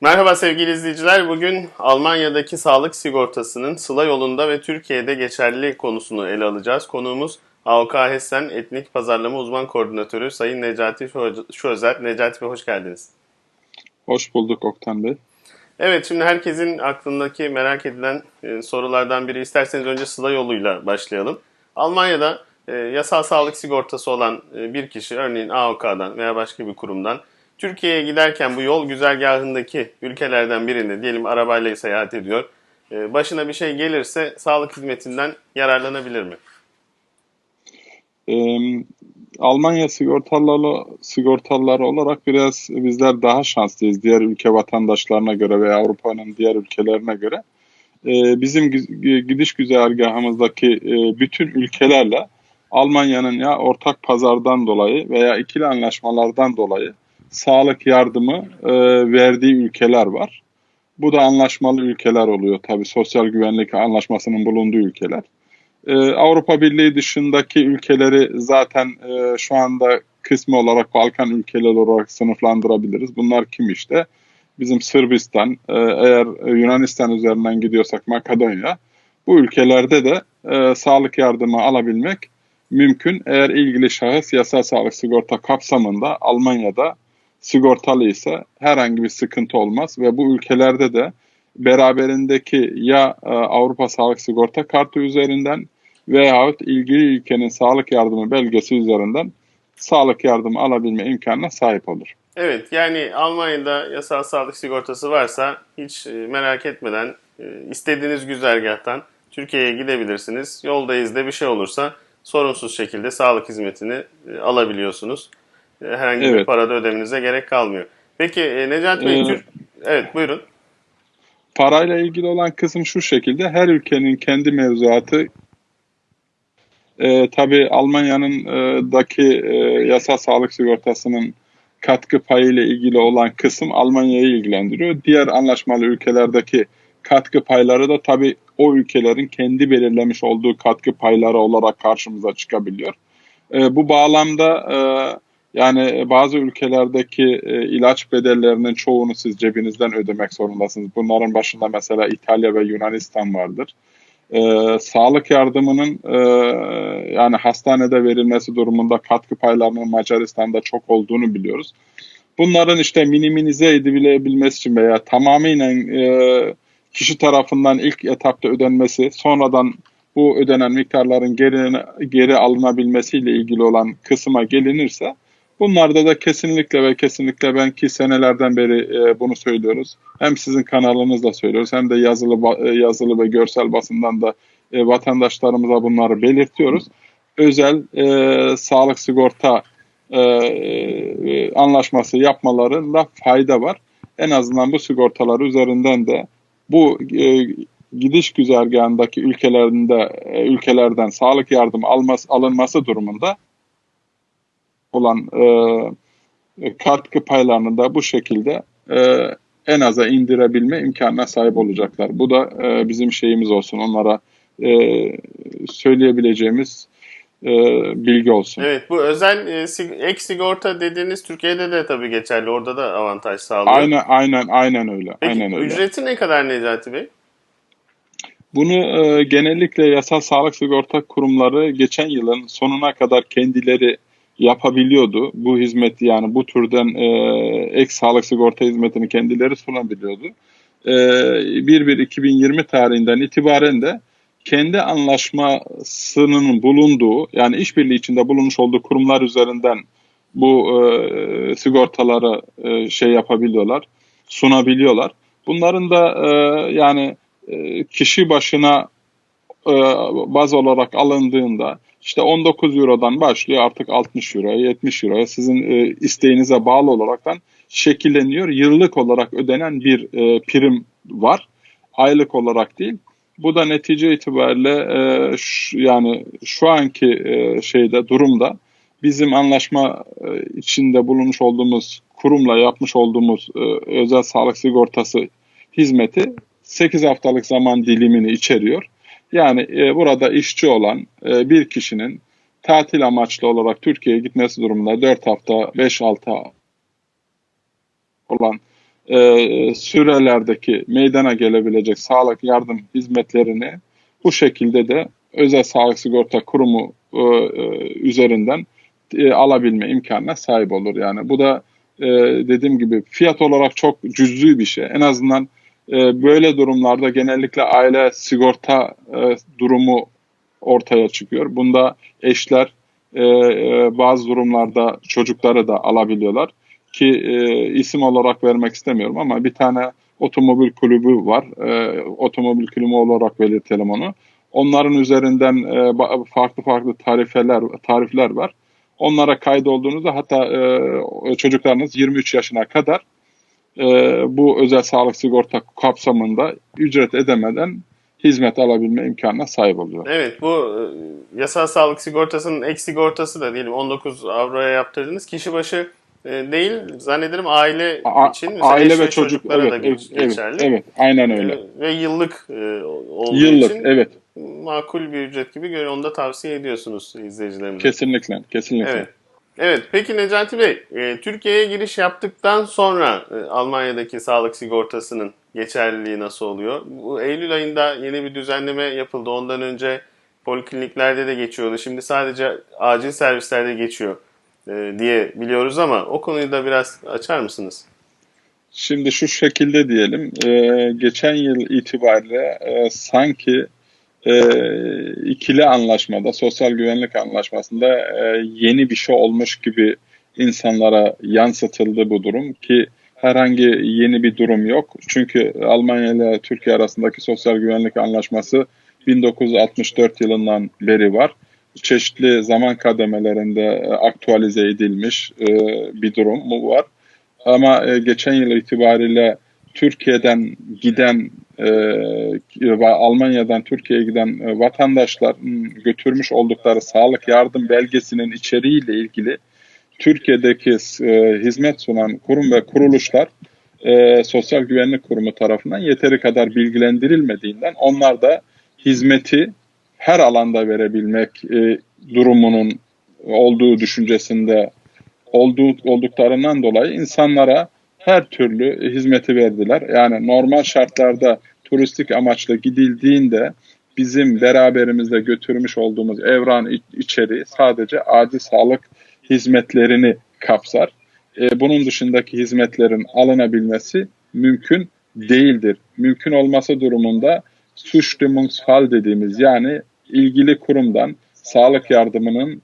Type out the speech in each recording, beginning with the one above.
Merhaba sevgili izleyiciler. Bugün Almanya'daki sağlık sigortasının Sıla yolunda ve Türkiye'de geçerli konusunu ele alacağız. Konuğumuz AOK Hessen Etnik Pazarlama Uzman Koordinatörü Sayın Necati Şözer. Necati Bey hoş geldiniz. Hoş bulduk Oktan Bey. Evet şimdi herkesin aklındaki merak edilen e, sorulardan biri isterseniz önce Sıla yoluyla başlayalım. Almanya'da e, yasal sağlık sigortası olan e, bir kişi örneğin AOK'dan veya başka bir kurumdan Türkiye'ye giderken bu yol güzergahındaki ülkelerden birinde diyelim arabayla seyahat ediyor. E, başına bir şey gelirse sağlık hizmetinden yararlanabilir mi? Ee, Almanya sigortaları, sigortalıları olarak biraz bizler daha şanslıyız diğer ülke vatandaşlarına göre veya Avrupa'nın diğer ülkelerine göre. Ee, bizim gidiş güzergahımızdaki e, bütün ülkelerle Almanya'nın ya ortak pazardan dolayı veya ikili anlaşmalardan dolayı sağlık yardımı e, verdiği ülkeler var. Bu da anlaşmalı ülkeler oluyor tabi sosyal güvenlik anlaşmasının bulunduğu ülkeler. Ee, Avrupa Birliği dışındaki ülkeleri zaten e, şu anda kısmı olarak Balkan ülkeleri olarak sınıflandırabiliriz. Bunlar kim işte? Bizim Sırbistan, e, eğer Yunanistan üzerinden gidiyorsak Makedonya. Bu ülkelerde de e, sağlık yardımı alabilmek mümkün. Eğer ilgili şahıs yasal sağlık sigorta kapsamında Almanya'da sigortalı ise herhangi bir sıkıntı olmaz ve bu ülkelerde de beraberindeki ya e, Avrupa Sağlık Sigorta Kartı üzerinden veyahut ilgili ülkenin sağlık yardımı belgesi üzerinden sağlık yardımı alabilme imkanına sahip olur. Evet yani Almanya'da yasal sağlık sigortası varsa hiç e, merak etmeden e, istediğiniz güzergahtan Türkiye'ye gidebilirsiniz. Yoldayız da bir şey olursa sorunsuz şekilde sağlık hizmetini alabiliyorsunuz. Herhangi evet. bir parada ödemenize gerek kalmıyor. Peki Necati Bey, ee, Tür... evet buyurun. Parayla ilgili olan kısım şu şekilde, her ülkenin kendi mevzuatı e, tabii Almanya'nın e, daki e, yasal sağlık sigortasının katkı payı ile ilgili olan kısım Almanya'yı ilgilendiriyor. Diğer anlaşmalı ülkelerdeki katkı payları da tabii o ülkelerin kendi belirlemiş olduğu katkı payları olarak karşımıza çıkabiliyor. E, bu bağlamda e, yani bazı ülkelerdeki e, ilaç bedellerinin çoğunu siz cebinizden ödemek zorundasınız. Bunların başında mesela İtalya ve Yunanistan vardır. E, sağlık yardımının e, yani hastanede verilmesi durumunda katkı paylarının Macaristan'da çok olduğunu biliyoruz. Bunların işte minimize edilebilmesi için veya tamamen e, kişi tarafından ilk etapta ödenmesi, sonradan bu ödenen miktarların geri, geri alınabilmesiyle ilgili olan kısma gelinirse Bunlarda da kesinlikle ve kesinlikle ben ki senelerden beri e, bunu söylüyoruz. Hem sizin kanalınızda söylüyoruz hem de yazılı e, yazılı ve görsel basından da e, vatandaşlarımıza bunları belirtiyoruz. Özel e, sağlık sigorta e, e, anlaşması yapmalarında fayda var. En azından bu sigortalar üzerinden de bu e, gidiş güzergahındaki ülkelerinde e, ülkelerden sağlık yardım alması, alınması durumunda olan e, katkı paylarını da bu şekilde e, en aza indirebilme imkanına sahip olacaklar. Bu da e, bizim şeyimiz olsun. Onlara e, söyleyebileceğimiz e, bilgi olsun. Evet bu özel e, ek sigorta dediğiniz Türkiye'de de tabii geçerli. Orada da avantaj sağlıyor. Aynen aynen aynen öyle. Peki aynen öyle. ücreti ne kadar Necati Bey? Bunu e, genellikle yasal sağlık sigorta kurumları geçen yılın sonuna kadar kendileri yapabiliyordu. Bu hizmeti yani bu türden e, ek sağlık sigorta hizmetini kendileri sunabiliyordu. E, 1-1-2020 tarihinden itibaren de kendi anlaşmasının bulunduğu yani işbirliği içinde bulunmuş olduğu kurumlar üzerinden bu e, sigortaları e, şey yapabiliyorlar, sunabiliyorlar. Bunların da e, yani e, kişi başına e, baz olarak alındığında işte 19 Euro'dan başlıyor artık 60 Euro'ya 70 Euro'ya sizin e, isteğinize bağlı olaraktan şekilleniyor. Yıllık olarak ödenen bir e, prim var. Aylık olarak değil. Bu da netice itibariyle e, şu, yani şu anki e, şeyde durumda bizim anlaşma e, içinde bulunmuş olduğumuz kurumla yapmış olduğumuz e, özel sağlık sigortası hizmeti 8 haftalık zaman dilimini içeriyor. Yani e, burada işçi olan e, bir kişinin tatil amaçlı olarak Türkiye'ye gitmesi durumunda 4 hafta, 5 hafta olan e, sürelerdeki meydana gelebilecek sağlık yardım hizmetlerini bu şekilde de özel sağlık sigorta kurumu e, e, üzerinden e, alabilme imkanına sahip olur. Yani bu da e, dediğim gibi fiyat olarak çok cüzdü bir şey. En azından e, böyle durumlarda genellikle aile sigorta e, durumu ortaya çıkıyor. Bunda eşler e, e, bazı durumlarda çocukları da alabiliyorlar ki isim olarak vermek istemiyorum ama bir tane otomobil kulübü var. Otomobil kulübü olarak belirtelim onu. Onların üzerinden farklı farklı tarifeler tarifler var. Onlara kaydolduğunuzda hatta çocuklarınız 23 yaşına kadar e, bu özel sağlık sigorta kapsamında ücret ödemeden hizmet alabilme imkanına sahip oluyor. Evet bu e, yasal sağlık sigortasının ek sigortası da diyelim 19 avroya yaptırdınız. Kişi başı e, değil zannederim aile A- için aile ve çocuk çocuklara evet, da evet, geç- geçerli. evet, evet, aynen öyle. E, Ve yıllık olduğu Yıllık için evet makul bir ücret gibi görüyor. Onu da tavsiye ediyorsunuz izleyicilerimize. kesinlikle kesinlikle. Evet. Evet. Peki Necati Bey, e, Türkiye'ye giriş yaptıktan sonra e, Almanya'daki sağlık sigortasının geçerliliği nasıl oluyor? Bu Eylül ayında yeni bir düzenleme yapıldı. Ondan önce polikliniklerde de geçiyordu. Şimdi sadece acil servislerde geçiyor e, diye biliyoruz ama o konuyu da biraz açar mısınız? Şimdi şu şekilde diyelim, e, geçen yıl itibariyle e, sanki e, ikili anlaşmada, sosyal güvenlik anlaşmasında e, yeni bir şey olmuş gibi insanlara yansıtıldı bu durum ki herhangi yeni bir durum yok. Çünkü Almanya ile Türkiye arasındaki sosyal güvenlik anlaşması 1964 yılından beri var. Çeşitli zaman kademelerinde e, aktualize edilmiş e, bir durum var. Ama e, geçen yıl itibariyle Türkiye'den giden e, Almanya'dan Türkiye'ye giden e, vatandaşların götürmüş oldukları sağlık yardım belgesinin içeriğiyle ilgili Türkiye'deki e, hizmet sunan kurum ve kuruluşlar e, Sosyal Güvenlik Kurumu tarafından yeteri kadar bilgilendirilmediğinden onlar da hizmeti her alanda verebilmek e, durumunun olduğu düşüncesinde olduğu, olduklarından dolayı insanlara her türlü hizmeti verdiler. Yani normal şartlarda turistik amaçla gidildiğinde bizim beraberimizde götürmüş olduğumuz evran içeriği sadece acil sağlık hizmetlerini kapsar. E, bunun dışındaki hizmetlerin alınabilmesi mümkün değildir. Mümkün olması durumunda Zustimmungsfall dediğimiz yani ilgili kurumdan sağlık yardımının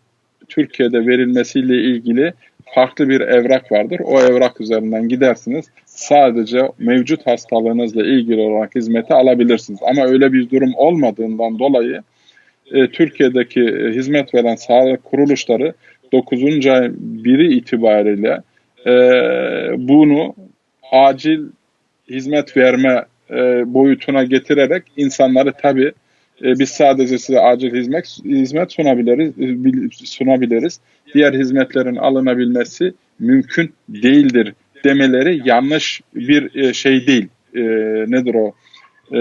Türkiye'de verilmesiyle ilgili farklı bir evrak vardır. O evrak üzerinden gidersiniz. Sadece mevcut hastalığınızla ilgili olarak hizmeti alabilirsiniz. Ama öyle bir durum olmadığından dolayı e, Türkiye'deki e, hizmet veren sağlık kuruluşları 9. ay 1'i itibariyle e, bunu acil hizmet verme e, boyutuna getirerek insanları tabii biz sadece size acil hizmet hizmet sunabiliriz e, sunabiliriz. Diğer hizmetlerin alınabilmesi mümkün değildir demeleri yanlış bir e, şey değil. E, nedir o? E,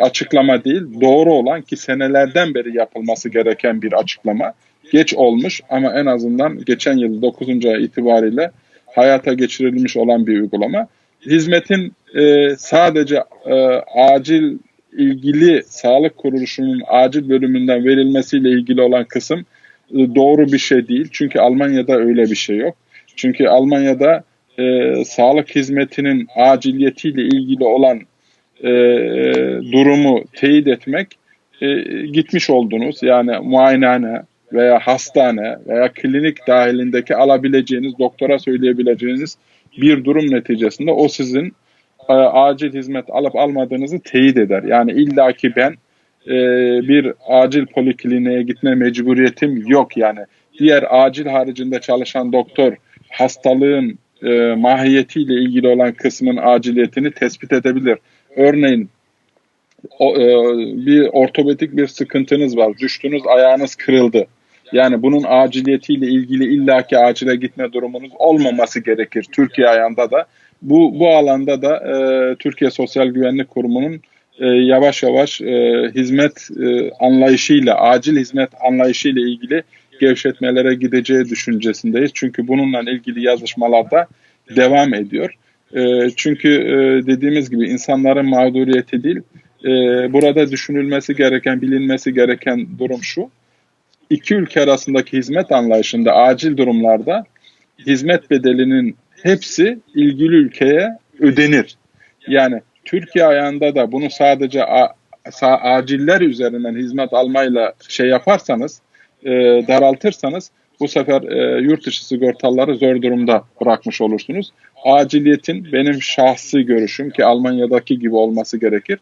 açıklama değil. Doğru olan ki senelerden beri yapılması gereken bir açıklama. Geç olmuş ama en azından geçen yıl 9. ay itibariyle hayata geçirilmiş olan bir uygulama. Hizmetin e, sadece e, acil ilgili sağlık kuruluşunun acil bölümünden verilmesiyle ilgili olan kısım e, doğru bir şey değil. Çünkü Almanya'da öyle bir şey yok. Çünkü Almanya'da e, sağlık hizmetinin aciliyetiyle ilgili olan e, durumu teyit etmek e, gitmiş oldunuz. Yani muayenehane veya hastane veya klinik dahilindeki alabileceğiniz, doktora söyleyebileceğiniz bir durum neticesinde o sizin e, acil hizmet alıp almadığınızı teyit eder. Yani illaki ben e, bir acil polikliniğe gitme mecburiyetim yok yani. Diğer acil haricinde çalışan doktor hastalığın e, mahiyetiyle ilgili olan kısmın aciliyetini tespit edebilir. Örneğin o, e, bir ortopedik bir sıkıntınız var. Düştünüz ayağınız kırıldı. Yani bunun aciliyetiyle ilgili illaki acile gitme durumunuz olmaması gerekir. Türkiye ayağında da bu, bu alanda da e, Türkiye Sosyal Güvenlik Kurumu'nun e, yavaş yavaş e, hizmet e, anlayışıyla, acil hizmet anlayışıyla ilgili gevşetmelere gideceği düşüncesindeyiz. Çünkü bununla ilgili yazışmalarda devam ediyor. E, çünkü e, dediğimiz gibi insanların mağduriyeti değil, e, burada düşünülmesi gereken, bilinmesi gereken durum şu. İki ülke arasındaki hizmet anlayışında acil durumlarda hizmet bedelinin hepsi ilgili ülkeye ödenir. Yani Türkiye ayağında da bunu sadece a, sa, aciller üzerinden hizmet almayla şey yaparsanız, e, daraltırsanız bu sefer e, yurt dışı sigortaları zor durumda bırakmış olursunuz. Aciliyetin benim şahsi görüşüm ki Almanya'daki gibi olması gerekir.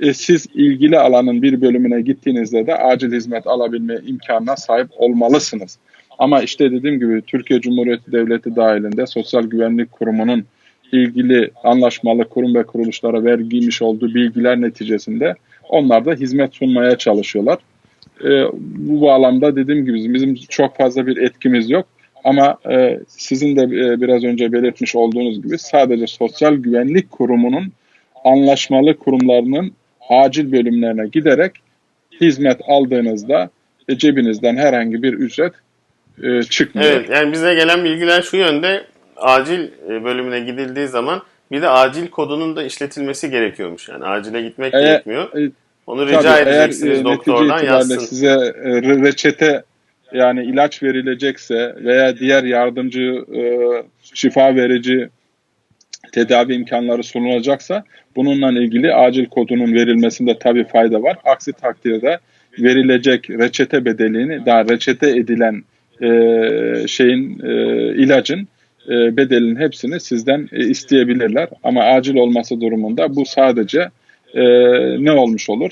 E, siz ilgili alanın bir bölümüne gittiğinizde de acil hizmet alabilme imkanına sahip olmalısınız. Ama işte dediğim gibi Türkiye Cumhuriyeti Devleti dahilinde Sosyal Güvenlik Kurumu'nun ilgili anlaşmalı kurum ve kuruluşlara vergiymiş olduğu bilgiler neticesinde onlar da hizmet sunmaya çalışıyorlar. E, bu bağlamda dediğim gibi bizim çok fazla bir etkimiz yok. Ama e, sizin de e, biraz önce belirtmiş olduğunuz gibi sadece Sosyal Güvenlik Kurumu'nun anlaşmalı kurumlarının acil bölümlerine giderek hizmet aldığınızda e, cebinizden herhangi bir ücret e, çıkmıyor. Evet yani bize gelen bilgiler şu yönde acil e, bölümüne gidildiği zaman bir de acil kodunun da işletilmesi gerekiyormuş. Yani acile gitmek Eğer- gerekmiyor. e, Onu rica Tabii, edeceksiniz eğer, doktordan yazsın. size e, re- reçete yani ilaç verilecekse veya diğer yardımcı e, şifa verici tedavi imkanları sunulacaksa bununla ilgili acil kodunun verilmesinde tabii fayda var. Aksi takdirde verilecek reçete bedelini daha reçete edilen e, şeyin e, ilacın e, bedelinin hepsini sizden isteyebilirler. Ama acil olması durumunda bu sadece ne olmuş olur?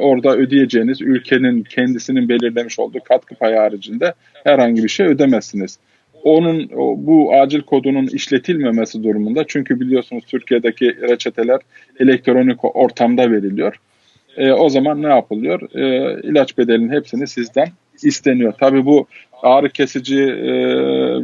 Orada ödeyeceğiniz ülkenin kendisinin belirlemiş olduğu katkı payı haricinde herhangi bir şey ödemezsiniz. Onun bu acil kodunun işletilmemesi durumunda çünkü biliyorsunuz Türkiye'deki reçeteler elektronik ortamda veriliyor. E, o zaman ne yapılıyor? E, ilaç bedelinin hepsini sizden isteniyor. Tabii bu ağrı kesici e,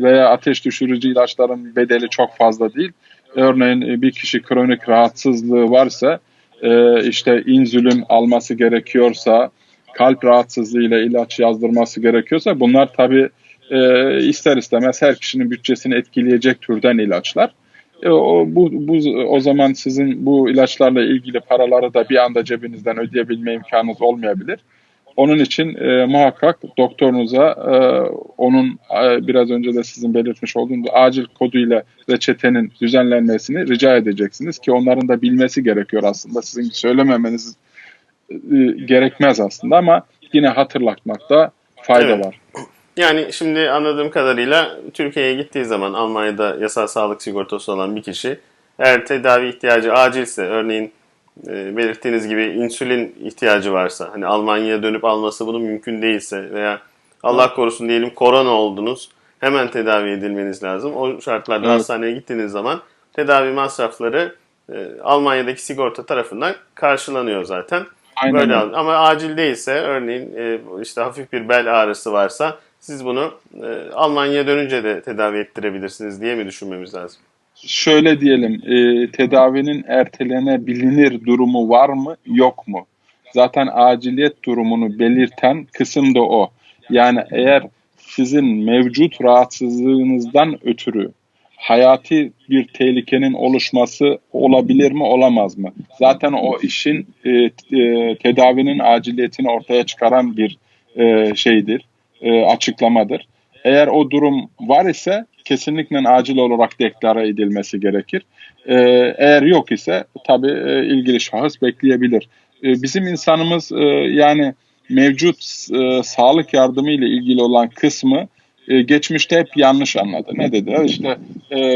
veya ateş düşürücü ilaçların bedeli çok fazla değil. Örneğin e, bir kişi kronik rahatsızlığı varsa e, işte insülin alması gerekiyorsa, kalp rahatsızlığıyla ilaç yazdırması gerekiyorsa bunlar tabii ister istemez her kişinin bütçesini etkileyecek türden ilaçlar. O, bu, bu, o zaman sizin bu ilaçlarla ilgili paraları da bir anda cebinizden ödeyebilme imkanınız olmayabilir. Onun için e, muhakkak doktorunuza e, onun e, biraz önce de sizin belirtmiş olduğunuz acil koduyla reçetenin düzenlenmesini rica edeceksiniz ki onların da bilmesi gerekiyor aslında. Sizin söylememeniz e, gerekmez aslında ama yine hatırlatmakta fayda Evet. var. Yani şimdi anladığım kadarıyla Türkiye'ye gittiği zaman Almanya'da yasal sağlık sigortası olan bir kişi eğer tedavi ihtiyacı acilse örneğin e, belirttiğiniz gibi insülin ihtiyacı varsa hani Almanya'ya dönüp alması bunu mümkün değilse veya Allah korusun diyelim korona oldunuz hemen tedavi edilmeniz lazım. O şartlarda Evet. hastaneye gittiğiniz zaman tedavi masrafları e, Almanya'daki sigorta tarafından karşılanıyor zaten. Aynen Böyle ama acil değilse örneğin e, işte hafif bir bel ağrısı varsa siz bunu e, Almanya'ya dönünce de tedavi ettirebilirsiniz diye mi düşünmemiz lazım? Şöyle diyelim, e, tedavinin ertelenebilir durumu var mı, yok mu? Zaten aciliyet durumunu belirten kısım da o. Yani eğer sizin mevcut rahatsızlığınızdan ötürü hayati bir tehlikenin oluşması olabilir mi, olamaz mı? Zaten o işin e, e, tedavinin aciliyetini ortaya çıkaran bir e, şeydir, e, açıklamadır. Eğer o durum var ise kesinlikle acil olarak deklare edilmesi gerekir. Ee, eğer yok ise tabii e, ilgili şahıs bekleyebilir. Ee, bizim insanımız e, yani mevcut e, sağlık yardımı ile ilgili olan kısmı e, geçmişte hep yanlış anladı. Ne dediler? İşte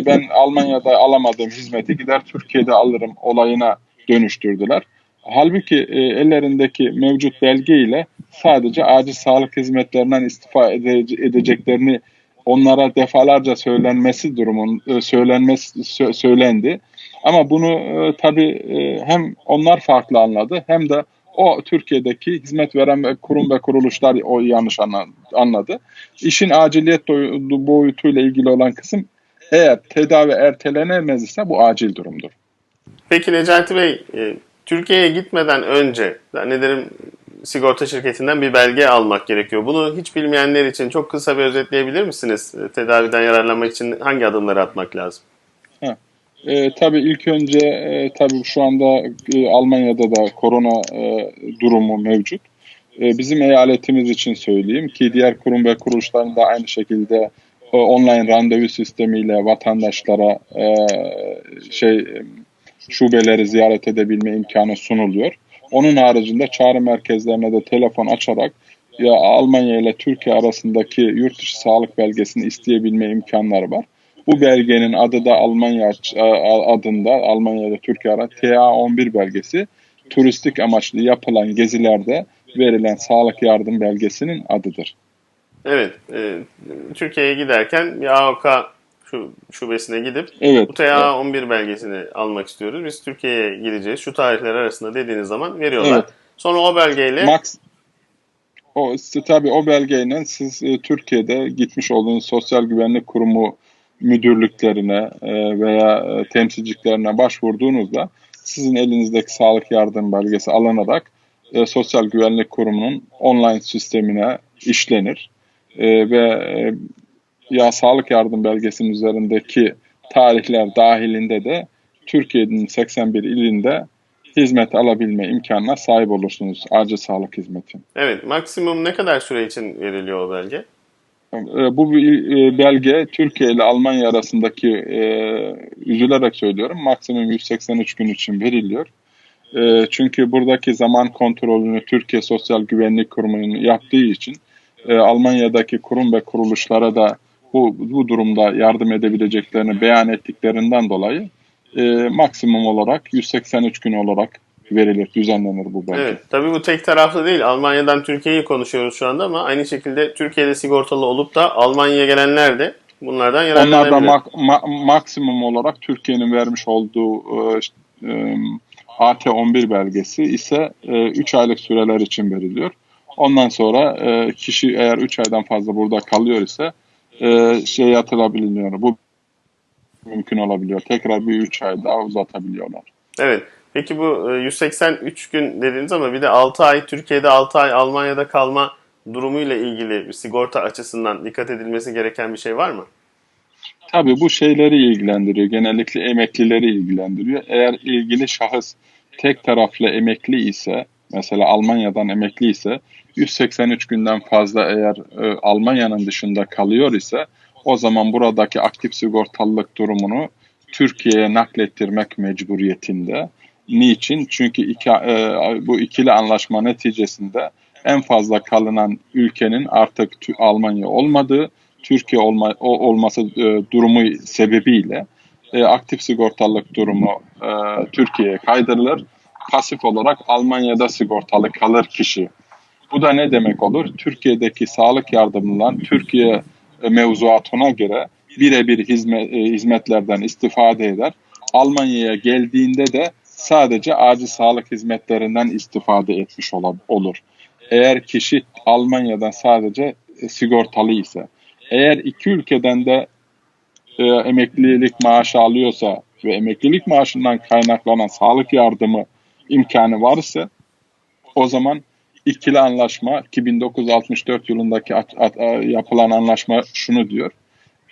ben Almanya'da alamadığım hizmeti gider Türkiye'de alırım olayına dönüştürdüler. Halbuki ellerindeki mevcut belge ile sadece acil sağlık hizmetlerinden istifa ede- edeceklerini onlara defalarca söylenmesi durumun e, söylenmesi sö- söylendi. Ama bunu e, tabii e, hem onlar farklı anladı hem de o Türkiye'deki hizmet veren ve kurum ve kuruluşlar o yanlış anla- anladı. İşin aciliyet boyutuyla ilgili olan kısım eğer tedavi ertelenemez ise bu acil durumdur. Peki Necati Bey, Türkiye'ye gitmeden önce zannederim sigorta şirketinden bir belge almak gerekiyor. Bunu hiç bilmeyenler için çok kısa bir özetleyebilir misiniz? E, Tedaviden yararlanmak için hangi adımları atmak lazım? E, tabii ilk önce e, tabii şu anda e, Almanya'da da korona e, durumu mevcut. E, bizim eyaletimiz için söyleyeyim ki diğer kurum ve kuruluşların da aynı şekilde e, online randevu sistemiyle vatandaşlara e, şey şubeleri ziyaret edebilme imkanı sunuluyor. Onun haricinde çağrı merkezlerine de telefon açarak ya Almanya ile Türkiye arasındaki yurt dışı sağlık belgesini isteyebilme imkanları var. Bu belgenin adı da Almanya adında Almanya ile Türkiye arasında TA11 belgesi. Turistik amaçlı yapılan gezilerde verilen sağlık yardım belgesinin adıdır. Evet, e, Türkiye'ye giderken bir AOK şu şubesine gidip evet, bu TA11 evet. belgesini almak istiyoruz. Biz Türkiye'ye gideceğiz. Şu tarihler arasında dediğiniz zaman veriyorlar. Evet. Sonra o belgeyle Max o tabii o belgeyle siz e, Türkiye'de gitmiş olduğunuz Sosyal Güvenlik Kurumu müdürlüklerine e, veya e, temsilciliklerine başvurduğunuzda sizin elinizdeki sağlık yardım belgesi alınarak e, Sosyal Güvenlik Kurumu'nun online sistemine işlenir e, ve e, ya sağlık yardım belgesinin üzerindeki tarihler dahilinde de Türkiye'nin 81 ilinde hizmet alabilme imkanına sahip olursunuz. Acil sağlık hizmeti. Evet, maksimum ne kadar süre için veriliyor o belge? Ee, bu e, belge Türkiye ile Almanya arasındaki e, üzülerek söylüyorum maksimum 183 gün için veriliyor. E, çünkü buradaki zaman kontrolünü Türkiye Sosyal Güvenlik Kurumu'nun yaptığı için Almanya'daki kurum ve kuruluşlara da bu, bu durumda yardım edebileceklerini beyan ettiklerinden dolayı maksimum olarak 183 gün olarak verilir, düzenlenir bu belge. Evet, tabii bu tek taraflı değil. Almanya'dan Türkiye'yi konuşuyoruz şu anda ama aynı şekilde Türkiye'de sigortalı olup da Almanya'ya gelenler de bunlardan yararlanabilir. Onlar da mak- ma- maksimum olarak Türkiye'nin vermiş olduğu e, e, AT11 belgesi ise 3 e, aylık süreler için veriliyor. Ondan sonra e, kişi eğer 3 aydan fazla burada kalıyor ise e, şey atılabiliyor. Bu mümkün olabiliyor. Tekrar bir 3 ay daha uzatabiliyorlar. Evet. Peki bu 183 e, gün dediniz ama bir de 6 ay Türkiye'de 6 ay Almanya'da kalma durumuyla ilgili sigorta açısından dikkat edilmesi gereken bir şey var mı? Tabii bu şeyleri ilgilendiriyor. Genellikle emeklileri ilgilendiriyor. Eğer ilgili şahıs tek taraflı emekli ise mesela Almanya'dan emekli ise 183 günden fazla eğer e, Almanya'nın dışında kalıyor ise o zaman buradaki aktif sigortalılık durumunu Türkiye'ye naklettirmek mecburiyetinde. Niçin? Çünkü iki, e, bu ikili anlaşma neticesinde en fazla kalınan ülkenin artık Almanya olmadığı, Türkiye olma, o, olması e, durumu sebebiyle e, aktif sigortalık durumu e, Türkiye'ye kaydırılır. Pasif olarak Almanya'da sigortalı kalır kişi. Bu da ne demek olur? Türkiye'deki sağlık yardımından Türkiye mevzuatına göre birebir e, hizmetlerden istifade eder. Almanya'ya geldiğinde de sadece acil sağlık hizmetlerinden istifade etmiş olur. Eğer kişi Almanya'dan sadece e, sigortalı ise, eğer iki ülkeden de e, emeklilik maaşı alıyorsa ve emeklilik maaşından kaynaklanan sağlık yardımı imkanı varsa o zaman ikili anlaşma 1964 yılındaki at, at, yapılan anlaşma şunu diyor.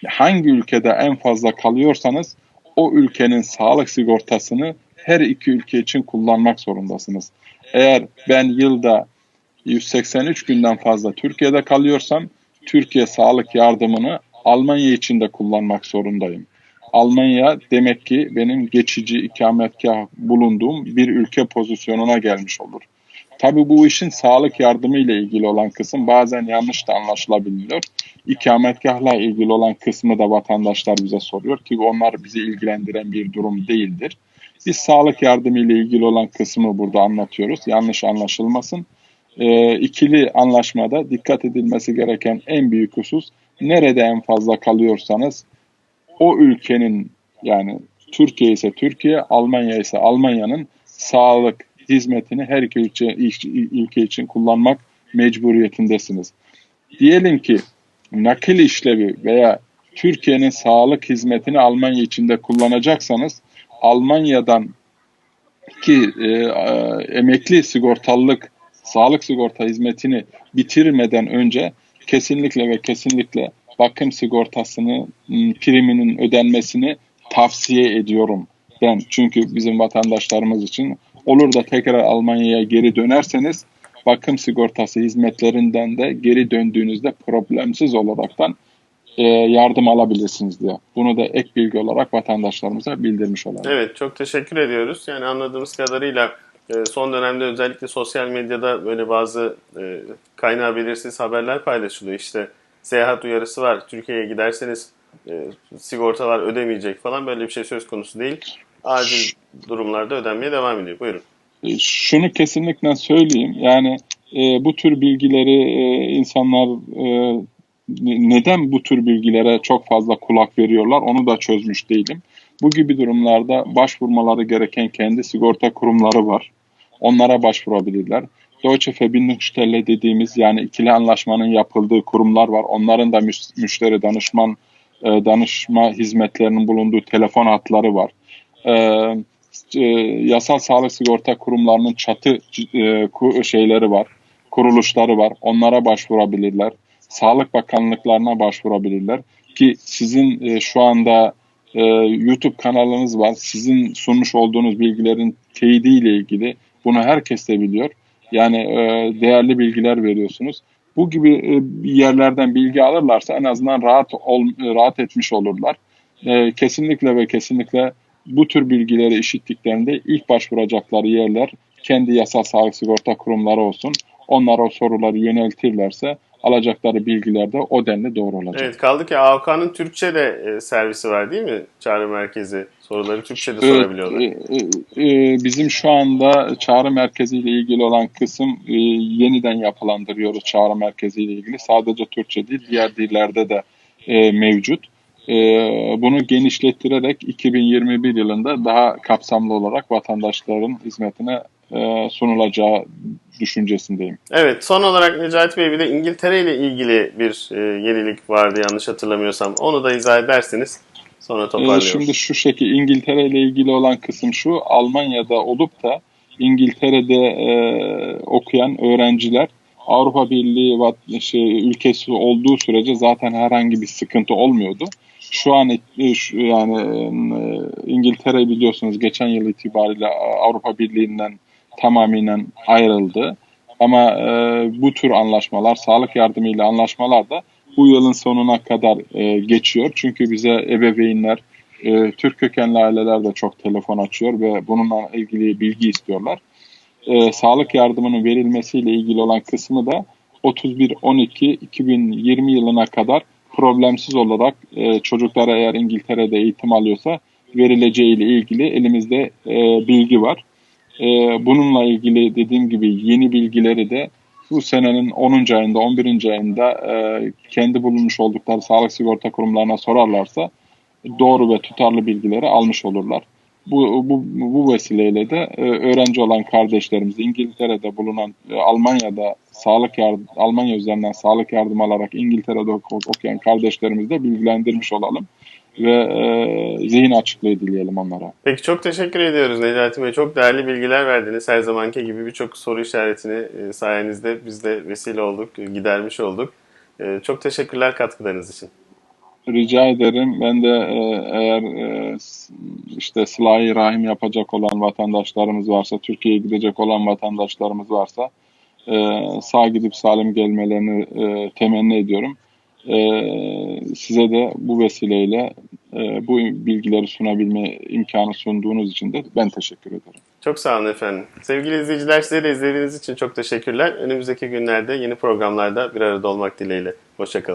Hangi ülkede en fazla kalıyorsanız o ülkenin sağlık sigortasını her iki ülke için kullanmak zorundasınız. Eğer ben yılda 183 günden fazla Türkiye'de kalıyorsam Türkiye sağlık yardımını Almanya için de kullanmak zorundayım. Almanya demek ki benim geçici ikametgah bulunduğum bir ülke pozisyonuna gelmiş olur. Tabi bu işin sağlık yardımı ile ilgili olan kısım bazen yanlış da anlaşılabiliyor. İkametgahla ilgili olan kısmı da vatandaşlar bize soruyor ki onlar bizi ilgilendiren bir durum değildir. Biz sağlık yardımı ile ilgili olan kısmı burada anlatıyoruz. Yanlış anlaşılmasın. E, ikili anlaşmada dikkat edilmesi gereken en büyük husus nerede en fazla kalıyorsanız o ülkenin yani Türkiye ise Türkiye, Almanya ise Almanya'nın sağlık hizmetini her ülke, ülke için kullanmak mecburiyetindesiniz. Diyelim ki nakil işlevi veya Türkiye'nin sağlık hizmetini Almanya içinde kullanacaksanız Almanya'dan ki e, e, emekli sigortalılık sağlık sigorta hizmetini bitirmeden önce kesinlikle ve kesinlikle bakım sigortasını priminin ödenmesini tavsiye ediyorum ben. Çünkü bizim vatandaşlarımız için olur da tekrar Almanya'ya geri dönerseniz bakım sigortası hizmetlerinden de geri döndüğünüzde problemsiz olaraktan e, yardım alabilirsiniz diye. Bunu da ek bilgi olarak vatandaşlarımıza bildirmiş olalım. Evet çok teşekkür ediyoruz. Yani anladığımız kadarıyla e, son dönemde özellikle sosyal medyada böyle bazı e, kaynağı belirsiz haberler paylaşılıyor. İşte seyahat uyarısı var. Türkiye'ye giderseniz sigortalar ödemeyecek falan böyle bir şey söz konusu değil. Acil durumlarda ödenmeye devam ediyor. Buyurun. E, şunu kesinlikle söyleyeyim. Yani e, bu tür bilgileri e, insanlar e, neden bu tür bilgilere çok fazla kulak veriyorlar onu da çözmüş değilim. Bu gibi durumlarda başvurmaları gereken kendi sigorta kurumları var. Onlara başvurabilirler. Deutsche Verbindungsstelle dediğimiz yani ikili anlaşmanın yapıldığı kurumlar var. Onların da müş- müşteri danışman e, danışma hizmetlerinin bulunduğu telefon hatları var. E, e, yasal sağlık sigorta kurumlarının çatı e, ku- şeyleri var, kuruluşları var. Onlara başvurabilirler. Sağlık bakanlıklarına başvurabilirler ki sizin e, şu anda e, YouTube kanalınız var. Sizin sunmuş olduğunuz bilgilerin teyidiyle ilgili bunu herkes de biliyor. Yani e, değerli bilgiler veriyorsunuz. Bu gibi e, yerlerden bilgi alırlarsa en azından rahat ol, rahat etmiş olurlar. E, kesinlikle ve kesinlikle bu tür bilgileri işittiklerinde ilk başvuracakları yerler kendi yasal sağlık sigorta kurumları olsun. Onlar o soruları yöneltirlerse alacakları bilgiler de o denli doğru olacak. Evet kaldı ki AOK'nın Türkçe de e, servisi var değil mi? Çağrı merkezi. Soruları Türkçe'de Evet, sorabiliyorlar. e, e, e, bizim şu anda çağrı merkeziyle ilgili olan kısım e, yeniden yapılandırıyoruz çağrı merkeziyle ilgili. Sadece Türkçe değil diğer dillerde de e, mevcut. E, bunu genişletirerek 2021 yılında daha kapsamlı olarak vatandaşların hizmetine e, sunulacağı düşüncesindeyim. Evet son olarak Necati Bey bir de İngiltere ile ilgili bir e, yenilik vardı yanlış hatırlamıyorsam. Onu da izah edersiniz. Sonra Ee. Şimdi şu şekil İngiltere ile ilgili olan kısım şu Almanya'da olup da İngiltere'de e, okuyan öğrenciler Avrupa Birliği şey, ülkesi olduğu sürece zaten herhangi bir sıkıntı olmuyordu. Şu an e, yani e, İngiltere biliyorsunuz geçen yıl itibariyle Avrupa Birliği'nden tamamen ayrıldı. Ama e, bu tür anlaşmalar, sağlık yardımıyla anlaşmalar da bu yılın sonuna kadar e, geçiyor. Çünkü bize ebeveynler, e, Türk kökenli aileler de çok telefon açıyor ve bununla ilgili bilgi istiyorlar. E, sağlık yardımının verilmesiyle ilgili olan kısmı da 31-12-2020 yılına kadar problemsiz olarak e, çocuklara eğer İngiltere'de eğitim alıyorsa verileceği ile ilgili elimizde e, bilgi var. E, bununla ilgili dediğim gibi yeni bilgileri de bu senenin 10. ayında 11. ayında e, kendi bulunmuş oldukları sağlık sigorta kurumlarına sorarlarsa doğru ve tutarlı bilgileri almış olurlar. Bu, bu, bu vesileyle de e, öğrenci olan kardeşlerimiz İngiltere'de bulunan e, Almanya'da sağlık yardım, Almanya üzerinden sağlık yardım alarak İngiltere'de oku- okuyan kardeşlerimizi de bilgilendirmiş olalım ve e, zihin açıklığı dileyelim onlara. Peki çok teşekkür ediyoruz Necati Bey. Çok değerli bilgiler verdiniz. Her zamanki gibi birçok soru işaretini e, sayenizde biz de vesile olduk, e, gidermiş olduk. E, Çok teşekkürler katkılarınız için. Rica ederim. Ben de e, eğer e, işte sıla rahim yapacak olan vatandaşlarımız varsa, Türkiye'ye gidecek olan vatandaşlarımız varsa e, sağ gidip salim gelmelerini e, temenni ediyorum. E, size de bu vesileyle e, bu bilgileri sunabilme imkanı sunduğunuz için de ben teşekkür ederim. Çok sağ olun efendim. Sevgili izleyiciler size de izlediğiniz için çok teşekkürler. Önümüzdeki günlerde yeni programlarda bir arada olmak dileğiyle. Hoşçakalın.